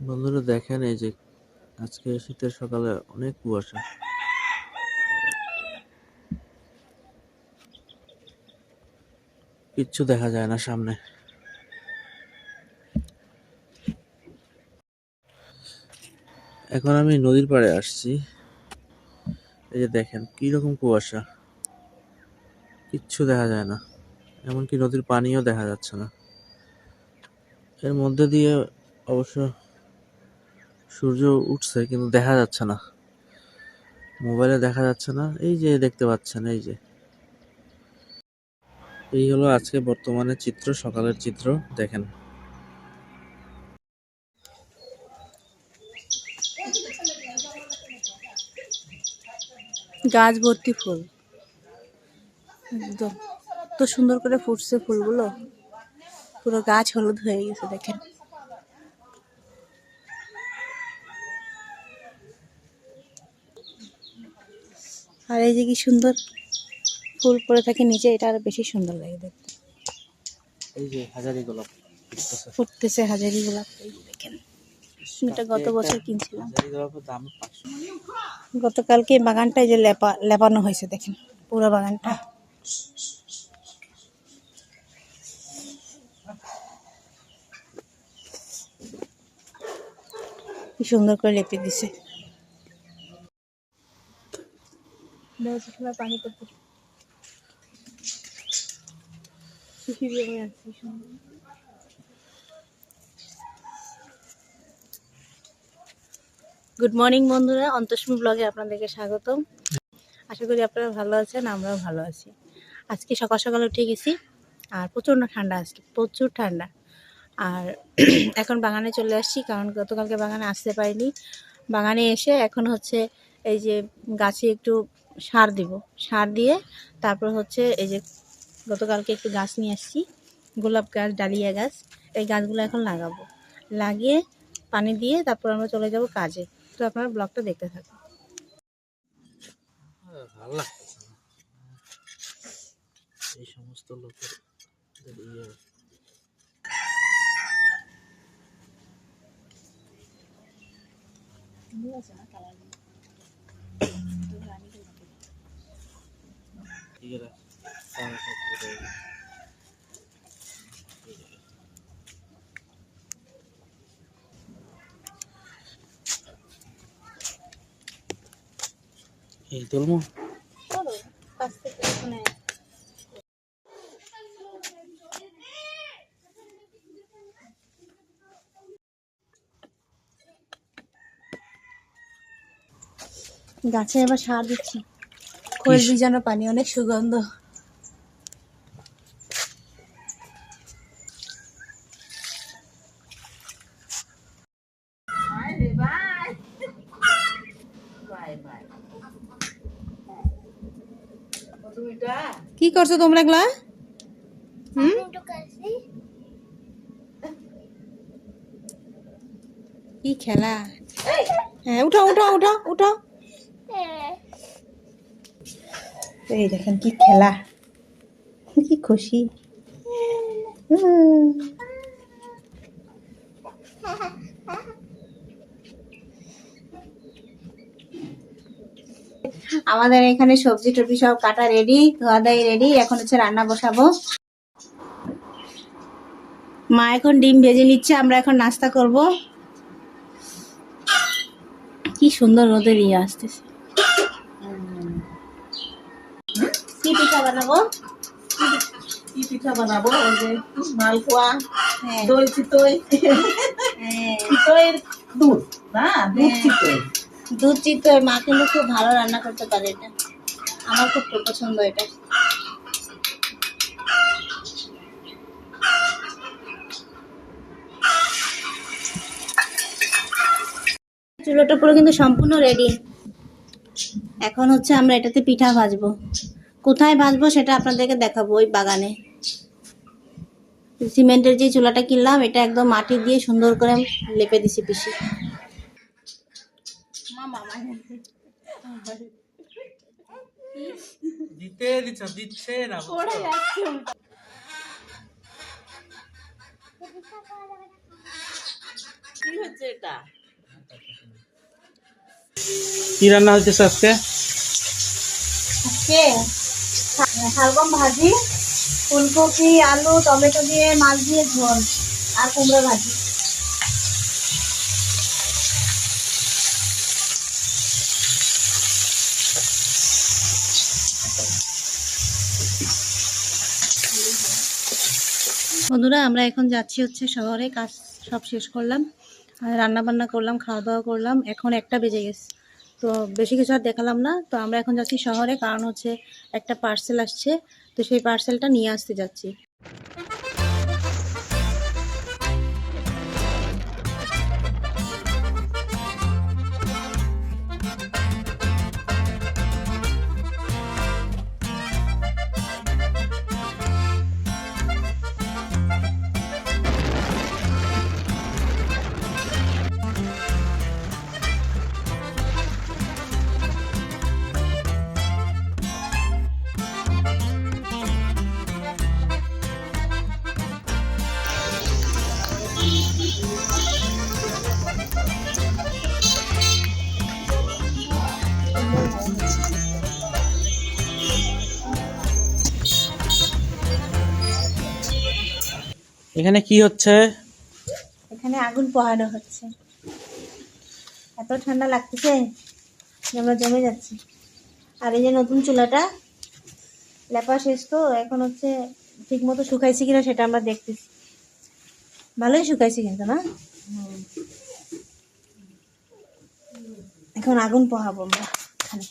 বন্ধুরা দেখেন এই যে আজকে শীতের সকালে অনেক কুয়াশা। কিচ্ছু দেখা যায় না সামনে। এখন আমি নদীর পাড়ে আসছি। এই যে দেখেন কি রকম কুয়াশা। কিচ্ছু দেখা যায় না। এমনকি নদীর পানিও দেখা যাচ্ছে না। এর মধ্যে দিয়ে অবশ্য সূর্য উঠছে কিন্তু দেখা যাচ্ছে না। মোবাইলে দেখা যাচ্ছে না। এই যে দেখতে পাচ্ছেন, এই যে। এই হলো আজকে বর্তমানে চিত্র, সকালের চিত্র। দেখেন। গাছ ভর্তি ফুল। একদম। তো সুন্দর করে ফুটছে ফুলগুলো। পুরো গাছ হলুদ হয়ে গেছে, দেখেন। আর এই যে কি সুন্দর ফুল পরে থাকে নিচে এটা আরও বেশি সুন্দর লাগে দেখতে। এই যে হাজারি গোলাপ ফুটতেছে। হাজারি গোলাপ দেখেন এটা গত বছর কিনছিলাম। গতকালকে বাগানটা যে লেপা লেপানো হয়েছে দেখেন পুরো বাগানটা। কি সুন্দর করে লেপে দিছে। পানি গুড মর্নিং বন্ধুরা, অন্তস্মী ব্লগে আপনাদেরকে স্বাগতম। আশা করি আপনারা ভালো আছেন, আমরাও ভালো আছি। আজকে সকাল সকাল উঠে গেছি, আর প্রচণ্ড ঠান্ডা আজকে, প্রচুর ঠান্ডা। আর এখন বাগানে চলে আসছি, কারণ গতকালকে বাগানে আসতে পারিনি। বাগানে এসে এখন হচ্ছে এই যে গাছে একটু সার দিব। সার দিয়ে তারপর হচ্ছে এই যে গতকালকে একটু গাছ নিয়ে আসছি গোলাপ গাছ ডালিয়া গাছ এই গাছগুলো এখন লাগাবো। লাগিয়ে পানি দিয়ে তারপর আমরা চলে যাব কাজে। তো আপনারা ব্লগটা দেখতে থাকুন। না। এই সমস্ত লোকের ইয়ে। এই তুলমু। গাছে এবার সার দিচ্ছি। খোল ভিজানো পানি অনেক সুগন্ধ। কি করছ তোমরা এগুলা? হুম? কি খেলা? হ্যাঁ উঠো উঠো উঠো উঠো এই দেখেন কি খেলা। কি খুশি। আমাদের এখানে সবজি টবজি সব কাটা রেডি ধোয়া দাই রেডি এখন হচ্ছে রান্না বসাবো। মা এখন ডিম ভেজে নিচ্ছে, আমরা এখন নাস্তা করব। কি সুন্দর রোদের ইয়ে আসতেছে কি পিঠা বানাবো। কি পিঠা বানাবো? ওই যে মালপোয়া হ্যাঁ। দই চিতই। হ্যাঁ। চিতইয়ের দুধ না? দুধ হ্যাঁ। চিতই। দুধ চিতই মা কিন্তু খুব ভালো রান্না করতে পারে এটা। আমার খুব পছন্দ এটা। চুলোটা পুরো কিন্তু সম্পূর্ণ রেডি এখন হচ্ছে আমরা এটাতে পিঠা ভাজবো। কোথায় ভাজবো সেটা আপনাদেরকে দেখাবো ওই বাগানে। সিমেন্টের যে চুলাটা কিনলাম এটা একদম মাটি দিয়ে সুন্দর করে লেপে দিছি পিসি। দিতে দিচ্ছে দিচ্ছে না কি কি রান্না হচ্ছে আজকে? আজকে শালগম ভাজি, ফুলকপি, আলু, টমেটো দিয়ে মাছ দিয়ে ঝোল আর কুমড়ো ভাজি। বন্ধুরা, আমরা এখন যাচ্ছি হচ্ছে শহরে, কাজ সব শেষ করলাম। রান্না বান্না করলাম, খাওয়া দাওয়া করলাম, এখন একটা বেজে গেছে। তো বেশি কিছু আর দেখালাম না। তো আমরা এখন যাচ্ছি শহরে, কারণ হচ্ছে একটা পার্সেল আসছে। তো সেই পার্সেলটা নিয়ে আসতে যাচ্ছি। এখানে কি হচ্ছে? এখানে আগুন পোহানো হচ্ছে। এত ঠান্ডা লাগতেছে আমরা জমে যাচ্ছি। আর এই যে নতুন চুলাটা, লেপা শেষ তো, এখন হচ্ছে ঠিক মতো শুকাইছি কিনা সেটা আমরা দেখতেছি। ভালোই শুকাইছি কিন্তু, না? এখন আগুন পোহাবো আমরা। এখানে